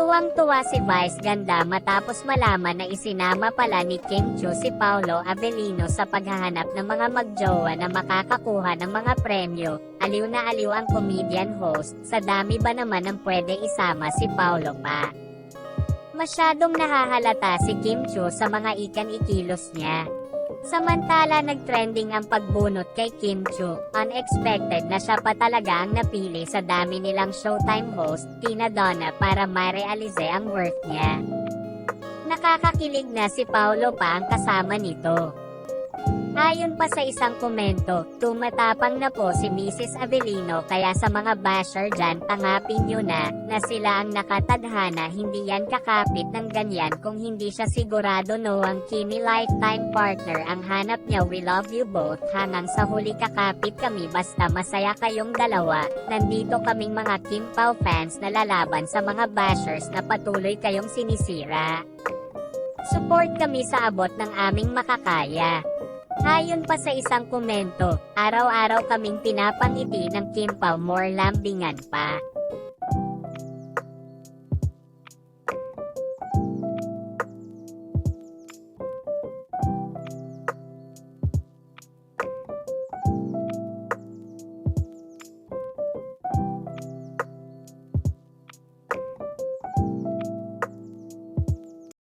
Tuwang-tuwa si Vice Ganda matapos malaman na isinama pala ni Kim Chu si Paolo Abelino sa paghahanap ng mga magjowa na makakakuha ng mga premyo. Aliw na aliw ang comedian host, sa dami ba naman ang pwede isama si Paolo pa? Masyadong nahahalata si Kim Chu sa mga ikan-ikilos niya. Samantala nagtrending ang pagbunot kay Kim Chu, unexpected na siya pa talaga ang napili sa dami nilang Showtime host, Tina Donna para ma-realize ang worth niya. Nakakakilig na si Paolo pa ang kasama nito. Ayon pa sa isang komento, tumatapang na po si Mrs. Avelino kaya sa mga basher dyan tangapin nyo na, na sila ang nakatadhana hindi yan kakapit ng ganyan kung hindi siya sigurado no ang Kimi lifetime partner ang hanap niya we love you both hanggang sa huli kakapit kami basta masaya kayong dalawa, nandito kaming mga Kim Pao fans na lalaban sa mga bashers na patuloy kayong sinisira. Support kami sa abot ng aming makakaya. Ayon pa sa isang komento, araw-araw kaming pinapangiti ng Kim Pao more lambingan pa.